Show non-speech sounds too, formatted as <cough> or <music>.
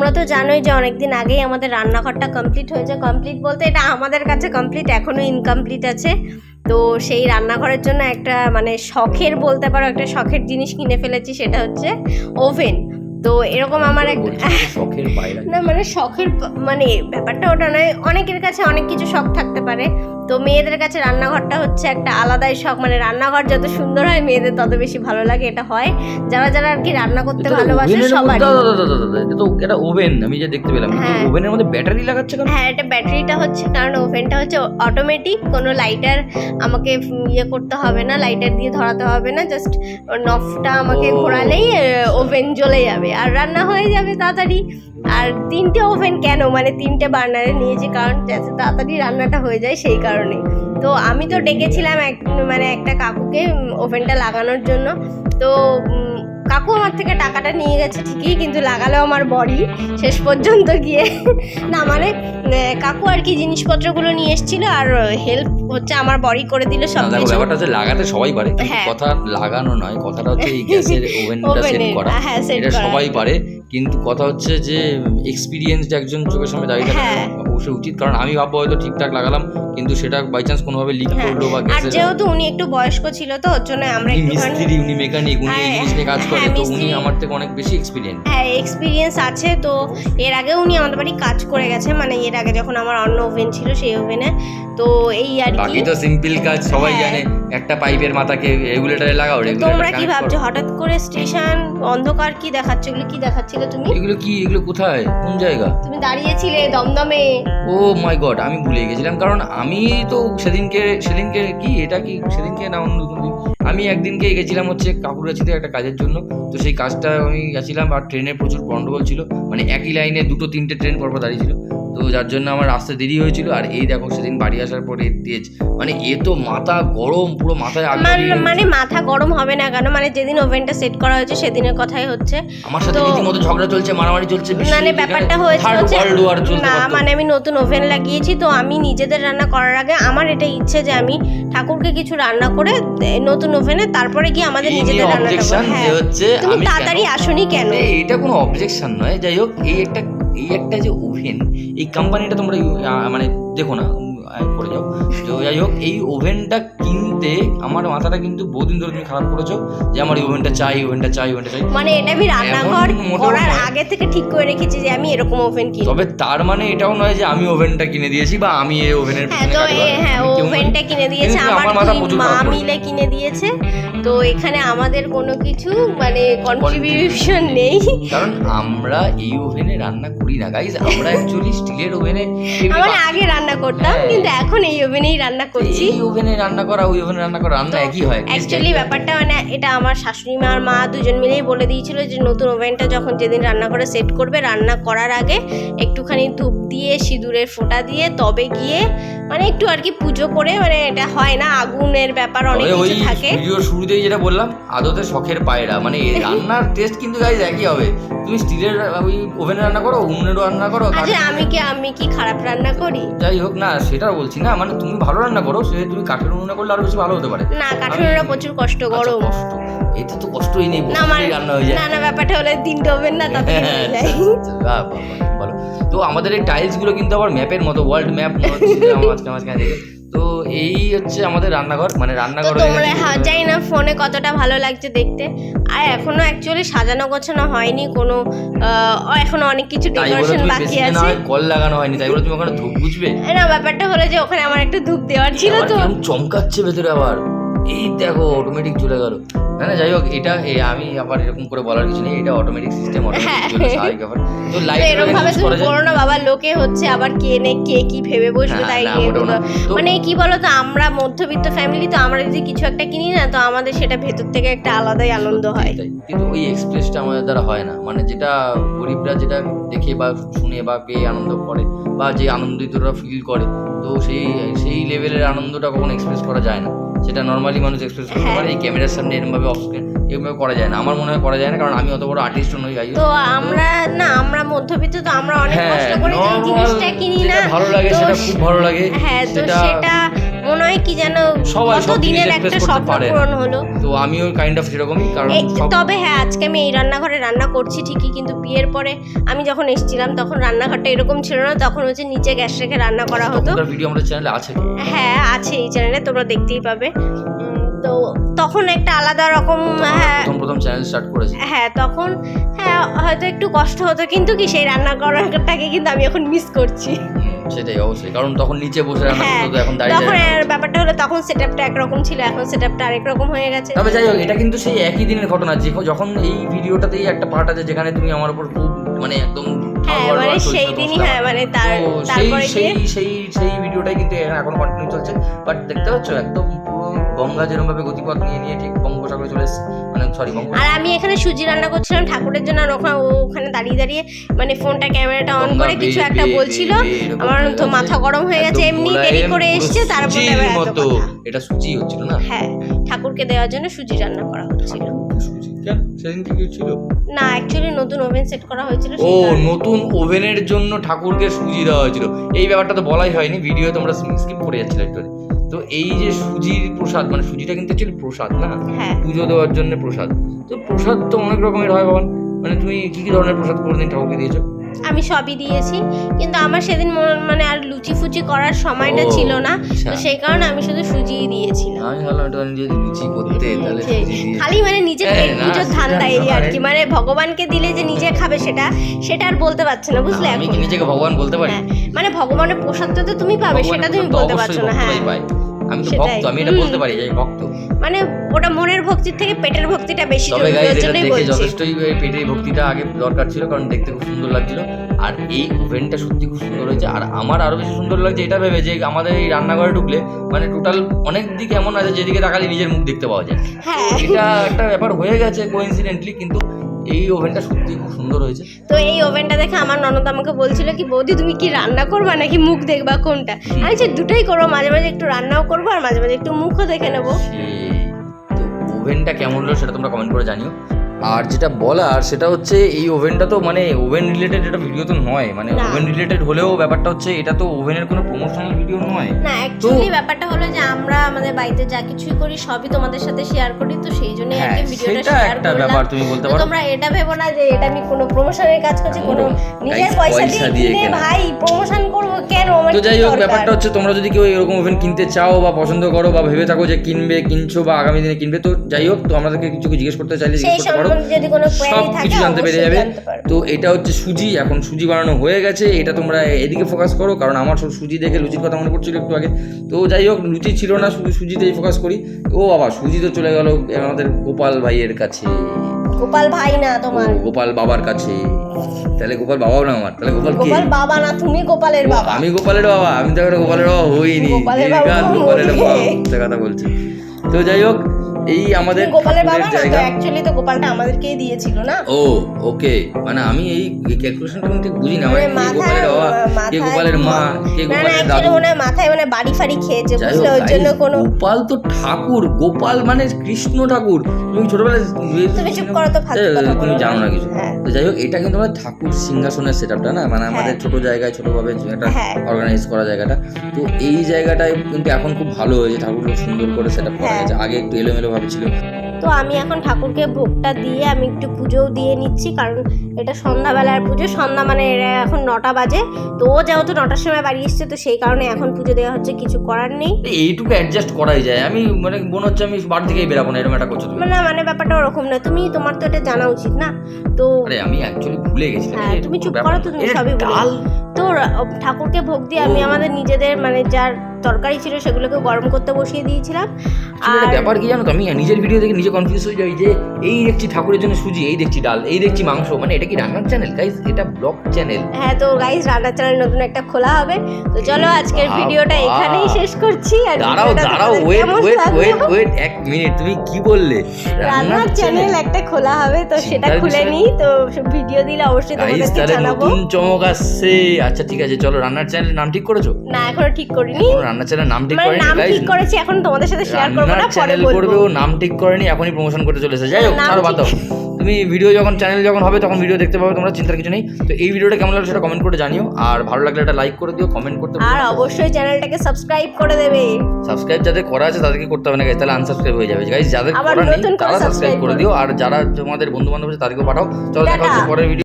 তোমরা তো জানোই যে অনেকদিন আগেই আমাদের রান্নাঘরটা কমপ্লিট হয়েছে। কমপ্লিট বলতে এটা আমাদের কাছে কমপ্লিট এখনও ইনকমপ্লিট আছে। তো সেই রান্নাঘরের জন্য একটা মানে শখের বলতে পারো একটা শখের জিনিস কিনে ফেলেছি সেটা হচ্ছে ওভেন তো এরকম আমার এক শখের না মানে শখের মানে ব্যাপারটা ওটা নয় অনেকের কাছে অনেক কিছু শখ থাকতে পারে। তো মেয়েদের কাছে রান্নাঘরটা হচ্ছে একটা আলাদাই শখ। মানে রান্নাঘর যত সুন্দর হয় মেয়েদের তত বেশি ভালো লাগে এটা হয়। যারা যারা আর কি রান্না করতে ভালোবাসে সবারই। এটা তো এটা ওভেন আমি যে দেখতে পেলাম। হ্যাঁ। ওভেনের মধ্যে ব্যাটারি লাগাচ্ছে কেন? হ্যাঁ এটা ব্যাটারিটা হচ্ছে কারণ ওভেনটা হচ্ছে অটোমেটিক কোনো লাইটার আমাকে ইয়ে করতে হবে না লাইটার দিয়ে ধরাতে হবে না জাস্ট নফটা আমাকে ঘোরালেই। ওভেন জ্বলে যাবে। আর রান্না হয়ে যাবে তাড়াতাড়ি। আর তিনটে ওভেন কেন? মানে তিনটে বার্নারে নিয়েছি, কারণ যাতে তাড়াতাড়ি রান্নাটা হয়ে যায় সেই কারণে। তো আমি তো ডেকেছিলাম এক মানে একটা কাকুকে ওভেনটা লাগানোর জন্য। তো কাকু আমার থেকে টাকাটা নিয়ে গেছে ঠিকই, কিন্তু লাগালো আমার বডি শেষ পর্যন্ত গিয়ে। না মানে কাকু আর কি জিনিসপত্রগুলো নিয়ে এসেছিল, আর, হেল্প হচ্ছে আমার বডি করে দিল সব কিছু ব্যাপারটা হচ্ছে লাগাতে সবাই পারে হ্যাঁ। কথা লাগানো নয় কথাটা হচ্ছে এই গ্যাসের <laughs> ওভেনটা সেট করা হ্যাঁ এটা সবাই পারে কিন্তু কথা হচ্ছে যে এক্সপিরিয়েন্সড একজন চোখের সামনে দাঁড়িয়ে থাকা হ্যাঁ। অবশ্যই উচিত কারণ আমি ভাববো হয়তো ঠিকঠাক লাগালাম কিন্তু সেটা বাই চান্স কোনোভাবে লিক। করল বা আর যেহেতু উনি একটু বয়স্ক ছিল তো ওর জন্য আমরা একটুখানি মিস্ত্রি উনি মেকানিক উনি এই জিনিস নিয়ে কাজ করে তো উনি আমার থেকে অনেক বেশি এক্সপিরিয়েন্স হ্যাঁ এক্সপিরিয়েন্স আছে তো এর আগে উনি আমাদের বাড়ি কাজ করে গেছে মানে এর আগে যখন আমার অন্য ওভেন ছিল সেই ওভেনে তো এই আর কি। বাকি তো সিম্পল কাজ সবাই হ্যাঁ। জানে একটা পাইপের মাথাকে রেগুলেটরে লাগাও তোমরা কি ভাবছ হঠাৎ করে স্টেশন অন্ধকার কি দেখাচ্ছ? এগুলো কি দেখাচ্ছিলে তুমি? এগুলো কি এগুলো কোথায়? কোন জায়গা? তুমি দাঁড়িয়েছিলে দমদমে। ও মাই গড আমি ভুলে গেছিলাম কারণ আমি তো সেদিনকে সেদিনকে কি এটা কি সেদিনকে না অন্য কোনো আমি একদিনকে গেছিলাম হচ্ছে কাকুরাছিতে একটা কাজের জন্য তো সেই কাজটা আমি গেছিলাম আর ট্রেনে প্রচুর গন্ডগোল ছিল মানে একই লাইনে দুটো তিনটে ট্রেন পরপর দাঁড়িয়ে ছিল। তো যার জন্য আমার আসতে দেরি হয়েছিল আর এই দেখো সেদিন বাড়ি আসার পরে এর তেজ মানে এ তো মাথা গরম পুরো মাথায় আগুন মান- মাথা গরম হবে না কেন? মানে যেদিন ওভেনটা সেট করা হয়েছে সেদিনের কথাই হচ্ছে। আমার সাথে রীতিমতো ঝগড়া চলছে মারামারি চলছে মানে ব্যাপারটা হয়েছে না মানে আমি নতুন ওভেন লাগিয়েছি তো আমি নিজেদের রান্না করার আগে আমার এটা ইচ্ছে যে আমি ঠাকুরকে কিছু রান্না করে নতুন ওভেনে তারপরে গিয়ে আমাদের নিজেদের রান্না করব। হ্যাঁ। হচ্ছে তুমি তাড়াতাড়ি আসনি কেন? এটা কোনো অবজেকশন নয়। যাই হোক এই একটা এই একটা যে ওভেন এই কোম্পানিটা তোমরা মানে দেখো না করে যাও। তো যাই হোক, এই ওভেনটা কিনতে আমার মাথাটা কিন্তু বহুদিন ধরে তুমি খারাপ করেছ যে আমার এই ওভেনটা চাই ওভেনটা চাই ওভেনটা চাই। মানে এটা আমি রান্নাঘর করার আগে থেকে ঠিক করে রেখেছি যে আমি এরকম ওভেন কিনবো। তবে তার মানে এটাও নয় যে আমি ওভেনটা কিনে দিয়েছি বা আমি এই ওভেনের হ্যাঁ তো হ্যাঁ ওভেনটা কিনে দিয়েছে আমার দুই মা মিলে কিনে দিয়েছে। তো এখানে আমাদের কোনো কিছু মানে কন্ট্রিবিউশন নেই। কারণ আমরা এই ওভেনে রান্না করি না গাইজ আমরা অ্যাকচুয়ালি স্টিলের ওভেনে আমরা আগে রান্না করতাম হ্যাঁ। কিন্তু এখন এই ওভেনেই রান্না করছি। এই ওভেনে রান্না করা ওই ওভেনে রান্না করা রান্না একই হয় অ্যাকচুয়ালি ব্যাপারটা মানে এটা আমার শাশুড়ি মা আর মা দুজন মিলেই বলে দিয়েছিল যে নতুন ওভেনটা যখন যেদিন রান্না করে সেট করবে রান্না করার আগে একটুখানি ধূপ দিয়ে সিঁদুরের ফোঁটা দিয়ে তবে গিয়ে মানে একটু আর কি পুজো করে মানে এটা হয় না আগুনের ব্যাপার অনেক কিছু থাকে। শুরুতেই যেটা বললাম আদতে শখের পায়রা মানে <laughs> রান্নার টেস্ট কিন্তু গাইজ একই হবে। তুমি স্টিলের ওই ওভেনে রান্না করো উনুনেরও রান্না করো আচ্ছা আমি কি আমি কি খারাপ রান্না করি? যাই হোক না সেটা বলছি না মানে তুমি ভালো রান্না করো সে তুমি কাঠের উনুনে করলে আরও বেশি ভালো হতে পারে। না কাঠুরেরা প্রচুর কষ্ট আচ্ছা, গরম। কষ্ট। এতে তো কষ্টই নেই না আমার রান্না হয়ে যায়। না না ব্যাপারটা হলে তিনটে ওভেন না তাতে হ্যাঁ, যায়। আচ্ছা, ভালো তো আমাদের এই টাইলসগুলো কিন্তু আবার ম্যাপের মতো ওয়ার্ল্ড ম্যাপ মাঝখানে মাঝখানে দেখে। তো এই হচ্ছে আমাদের রান্নাঘর মানে রান্নাঘর তোমরা। হ্যাঁ, জানি না ফোনে কতটা ভালো লাগছে দেখতে। আর এখনও অ্যাকচুয়ালি সাজানো গোছানো হয়নি কোনো এখনও অনেক কিছু ডেকোরেশন বাকি আছে। কল লাগানো হয়নি তাই বলে তুমি ওখানে ধূপ বুঝবে? না ব্যাপারটা হলো যে ওখানে আমার একটা ধূপ দেওয়ার ছিল তো। চমকাচ্ছে ভেতরে আবার। এই দেখো অটোমেটিক চলে গেল। না না যাই হোক এটা আমি আবার এরকম করে বলার কিছু নেই এটা অটোমেটিক সিস্টেম হ্যাঁ। অটোমেটিক তো তো এরকম ভাবে তুমি করা না বাবা লোকে হচ্ছে আবার কে নে কে কি ভেবে বসবে তাই নিয়ে মোটেও দিল না। তো- মানে কি বলতো আমরা মধ্যবিত্ত ফ্যামিলি তো আমরা যদি কিছু একটা কিনি না তো আমাদের সেটা ভেতর থেকে একটা আলাদাই আনন্দ হয়। কিন্তু ওই এক্সপ্রেসটা আমাদের দ্বারা হয় না। মানে যেটা গরিবরা যেটা দেখে বা শুনে বা পেয়ে আনন্দ করে বা যে আনন্দিতরা ফিল করে তো সেই সেই লেভেলের আনন্দটা কখনো এক্সপ্রেস করা যায় না। সেটা নর্মালি মানুষ এক্সপ্রেস করতে হ্যাঁ। পারে এই ক্যামেরার সামনে এরকমভাবে অফ এরকমভাবে করা যায় না আমার মনে হয় করা যায় না কারণ আমি অত বড় আর্টিস্ট নই গাই তো আমরা না আমরা মধ্যবিত্ত তো আমরা অনেক হ্যাঁ কষ্ট করে যে জিনিসটা কিনি না ভালো লাগে সেটা খুব ভালো লাগে হ্যাঁ তো সেটা মনে হয় কি যেন কত দিনের একটা স্বপ্ন পূরণ হলো। তো আমিও কাইন্ড অফ সেরকমই কারণ তবে হ্যাঁ আজকে আমি এই রান্নাঘরে রান্না করছি ঠিকই কিন্তু বিয়ের পরে আমি যখন এসেছিলাম তখন রান্নাঘরটা এরকম ছিল না তখন হচ্ছে নিচে গ্যাস রেখে রান্না করা হতো। ভিডিও আমাদের চ্যানেলে আছে। হ্যাঁ আছে এই চ্যানেলে তোমরা দেখতেই পাবে। তো তখন একটা আলাদা রকম হ্যাঁ। প্রথম চ্যানেল স্টার্ট করেছি। হ্যাঁ তখন হ্যাঁ হয়তো একটু কষ্ট হতো কিন্তু কি সেই রান্না করাটাকে কিন্তু আমি এখন মিস করছি। সেটাই অবশ্যই। কারণ তখন নিচে বসে রান্না হ্যাঁ করতে এখন দাঁড়িয়ে তখন ব্যাপারটা হলো তখন সেটআপটা একরকম ছিল এখন সেটআপটা আরেক রকম হয়ে গেছে। তবে যাই হোক এটা কিন্তু সেই একই দিনের ঘটনা। যে যখন এই ভিডিওটাতেই একটা পার্ট আছে যেখানে তুমি আমার উপর খুব মানে একদম হ্যাঁ মানে সেই দিনই হ্যাঁ মানে তার সেই তারপরে সেই সেই সেই ভিডিওটাই কিন্তু এখন কন্টিনিউ চলছে। বাট দেখতে পাচ্ছ একদম গঙ্গা যেরকম ভাবে গতিপথ নিয়ে নিয়ে ঠিক বঙ্গোপসাগরে চলে এসেছে। মানে সরি বঙ্গ আর আমি এখানে সুজি রান্না করছিলাম ঠাকুরের জন্য আর ওখানে ও ওখানে দাঁড়িয়ে দাঁড়িয়ে মানে ফোনটা ক্যামেরাটা অন করে কিছু একটা বলছিল। আমার তো মাথা গরম হয়ে গেছে এমনি দেরি করে এসছে তারপরে মতো। এটা সুজি হচ্ছিল না? হ্যাঁ ঠাকুরকে দেওয়ার জন্য সুজি রান্না করা হচ্ছিল। সেদিন কি ছিল? না অ্যাকচুয়ালি নতুন ওভেন সেট করা হয়েছিল ও নতুন ওভেনের জন্য ঠাকুরকে সুজি দেওয়া হয়েছিল। এই ব্যাপারটা তো বলাই হয়নি ভিডিও তোমরা স্কিপ করে যাচ্ছিলে একটু। তো এই যে সুজির প্রসাদ মানে সুজিটা কিন্তু অ্যাকচুয়ালি প্রসাদ না? হ্যাঁ। পুজো দেওয়ার জন্য প্রসাদ। তো প্রসাদ তো অনেক রকমের হয় বাবা। মানে তুমি কি কি ধরনের প্রসাদ কোনোদিন ঠাকুরকে দিয়েছ? আমি সবই দিয়েছি কিন্তু আমার সেদিন মানে আর লুচি ফুচি করার সময়টা ছিল না। আচ্ছা। তো সেই কারণে আমি শুধু সুজিই দিয়েছিলাম। আমি ভাবলাম এটা যদি লুচি করতে তাহলে সুজি খালি মানে নিজের হ্যাঁ, পেট পুজোর সেটা ধান্দা এই আর কি। মানে ভগবানকে দিলে যে নিজে খাবে সেটা সেটা আর বলতে পারছে না বুঝলে আমি নিজেকে ভগবান বলতে পারি। হ্যাঁ মানে ভগবানের প্রসাদটা তো তুমি পাবে সেটা তুমি বলতে পারছ না হ্যাঁ। আমি তো ভক্ত আমি এটা বলতে পারি যে ভক্ত। মানে ওটা মনের ভক্তির থেকে পেটের ভক্তিটা বেশি তবে গাইজ এটা দেখে যথেষ্টই পেটের ভক্তিটা আগে দরকার ছিল কারণ দেখতে খুব সুন্দর লাগছিল। আর এই ওভেনটা সত্যি খুব সুন্দর হয়েছে। আর আমার আরও বেশি সুন্দর লাগছে এটা ভেবে যে আমাদের এই রান্নাঘরে ঢুকলে মানে টোটাল অনেক দিক এমন আছে যেদিকে তাকালে নিজের মুখ দেখতে পাওয়া যায়। হ্যাঁ। এটা একটা ব্যাপার হয়ে গেছে কোইন্সিডেন্টলি কিন্তু এই ওভেনটা সত্যি খুব সুন্দর হয়েছে। তো এই ওভেনটা দেখে আমার ননদ আমাকে বলছিল কি বৌদি তুমি কি রান্না করবা নাকি মুখ দেখবা কোনটা? আমি যে দুটাই করব মাঝে মাঝে একটু রান্নাও করব আর মাঝে মাঝে একটু মুখও দেখে নেব। তো ওভেনটা কেমন হলো সেটা তোমরা কমেন্ট করে জানিও। আর যেটা বলার সেটা হচ্ছে এই ওভেনটা তো মানে ওভেন রিলেটেড এটা ভিডিও তো নয়। মানে ওভেন রিলেটেড হলেও ব্যাপারটা হচ্ছে এটা তো ওভেনের কোনো প্রমোশনাল ভিডিও নয়। না অ্যাকচুয়ালি ব্যাপারটা হলো যে আমরা আমাদের বাড়িতে যা কিছুই করি সবই তোমাদের সাথে শেয়ার করি তো সেই জন্যই আর হ্যাঁ কি ভিডিওটা শেয়ার করলাম। ব্যাপার তুমি বলতে পারো। তোমরা এটা ভেবো না যে এটা আমি কোনো প্রমোশনের কাজ করছি কোনো নিজের পয়সা দিয়ে কিনে ভাই প্রমোশন করব কেন? আমার তো যাই হোক ব্যাপারটা হচ্ছে তোমরা যদি কেউ এরকম ওভেন কিনতে চাও বা পছন্দ করো বা ভেবে থাকো যে কিনবে কিনছো বা আগামী দিনে কিনবে তো যাই হোক তো আমাদেরকে কিছু জিজ্ঞেস করতে চাইলে জিজ্ঞেস করতে পারো। যদি কোনো সব কিছু জানতে পেরে যাবে। তো এটা হচ্ছে সুজি। এখন সুজি বানানো হয়ে গেছে। এটা তোমরা এদিকে ফোকাস করো কারণ আমার সব সুজি দেখে লুচির কথা মনে পড়ছিল একটু আগে। তো যাই হোক লুচি ছিল না শুধু সুজিতেই ফোকাস করি। ও বাবা সুজি তো চলে গেল আমাদের গোপাল ভাইয়ের কাছে। গোপাল ভাই না তোমার। গোপাল বাবার কাছে। তাহলে গোপাল বাবাও না আমার? তাহলে গোপাল গোপাল বাবা না তুমি গোপালের বাবা। আমি গোপালের বাবা। আমি তো গোপালের বাবা হইনি। গোপালের বাবা গান গোপালের বাবা। কথা বলছি। তো যাই হোক এই আমাদের তুমি গোপালের বাবা? না তো অ্যাকচুয়ালি তো গোপালটা আমাদেরকেই দিয়েছিল না? ও ওকে মানে আমি এই ক্যালকুলেশনটা ঠিক বুঝি না মানে গোপালের বাবা কে গোপালের মা কে গোপালের দাদু। মনে হয় মাথায় মানে বাড়ি ফাড়ি খেয়েছে বুঝলে? ওর জন্য কোনো গোপাল তো ঠাকুর। গোপাল মানে কৃষ্ণ ঠাকুর। তুমি ছোটবেলায় তুমি চুপ করো তো ফালতু কথা তুমি জানো না কিছু। হ্যাঁ। তো যাই হোক এটা কিন্তু আমাদের ঠাকুর সিংহাসনের সেটআপটা না? মানে আমাদের ছোট জায়গায় ছোটভাবে একটা হ্যাঁ। অর্গানাইজ করা জায়গাটা। তো এই জায়গাটায় কিন্তু এখন খুব ভালো হয়েছে। ঠাকুর খুব সুন্দর করে সেটআপ করা হ্যাঁ। গেছে আগে একটু এলোমেলো ভাবে ছিল তো আমি এখন ঠাকুরকে ভোগটা দিয়ে আমি একটু পুজোও দিয়ে নিচ্ছি কারণ এটা সন্ধ্যাবেলার পুজো। সন্ধ্যা মানে এরা এখন নটা বাজে তো ও যেহেতু নটার সময় বাড়ি এসছে তো সেই কারণে এখন পুজো দেওয়া হচ্ছে কিছু করার নেই। এইটুকু অ্যাডজাস্ট করাই যায়। আমি মানে মনে হচ্ছে আমি বাড়ি থেকেই বেরাবো না এরকম একটা করছ তুমি। মানে মানে ব্যাপারটা ওরকম না তুমি তোমার তো এটা জানা উচিত না। তো আরে আমি অ্যাকচুয়ালি ভুলে গেছিলাম। হ্যাঁ, তুমি চুপ করো তো, তুমি সবই তো ঠাকুরকে ভোগ দিয়ে আমি আমাদের নিজেদের মানে যার তরকারি ছিল সেগুলোকে গরম করতে বসিয়ে দিয়েছিলাম। আর ব্যাপার কি জানো তো? আমি নিজের ভিডিও দেখে নিজে কনফিউজ হয়ে যাই যে এই দেখছি ঠাকুরের জন্য সুজি এই দেখছি ডাল এই দেখছি মাংস মানে এটা কি রান্নার চ্যানেল গাইজ এটা ব্লগ চ্যানেল হ্যাঁ তো গাইস রান্নার চ্যানেল নতুন একটা খোলা হবে। তো চলো আজকের ভিডিওটা এখানেই শেষ করছি আর দাঁড়াও দাঁড়াও ওয়েট ওয়েট ওয়েট ওয়েট এক মিনিট তুমি কি বললে? রান্নার চ্যানেল একটা খোলা হবে তো সেটা খুলে। নিই তো ভিডিও দিলে অবশ্যই তোমাদেরকে জানাব। নতুন চমক আসছে। আচ্ছা ঠিক আছে চলো রান্নার চ্যানেল নাম ঠিক করেছ? না এখনও ঠিক করিনি। এখনও রান্নার চ্যানেলের নাম ঠিক মানে করেনি নাম ঠিক করেছি এখন তোমাদের সাথে শেয়ার করব না পরে চ্যানেল করবে ও নাম ঠিক করেনি এখনই প্রমোশন করতে চলেছে। যাই হোক ছাড়ো বাদ তুমি ভিডিও যখন চ্যানেল যখন হবে তখন ভিডিও দেখতে পাবে তোমরা চিন্তার কিছু নেই। তো এই ভিডিওটা কেমন লাগল সেটা কমেন্ট করে জানিও। আর ভালো লাগলে একটা লাইক করে দিও কমেন্ট করতে আর অবশ্যই চ্যানেলটাকে সাবস্ক্রাইব করে দেবে। সাবস্ক্রাইব যাদের করা আছে তাদেরকে করতে হবে না guys, তাহলে আনসাবস্ক্রাইব হয়ে যাবে। গাইজ যাদের করা নেই তারা সাবস্ক্রাইব করে দিও। আর যারা তোমাদের বন্ধু বান্ধব আছে তাদেরকেও পাঠাও। চলো দেখা হচ্ছে পরের ভিডিও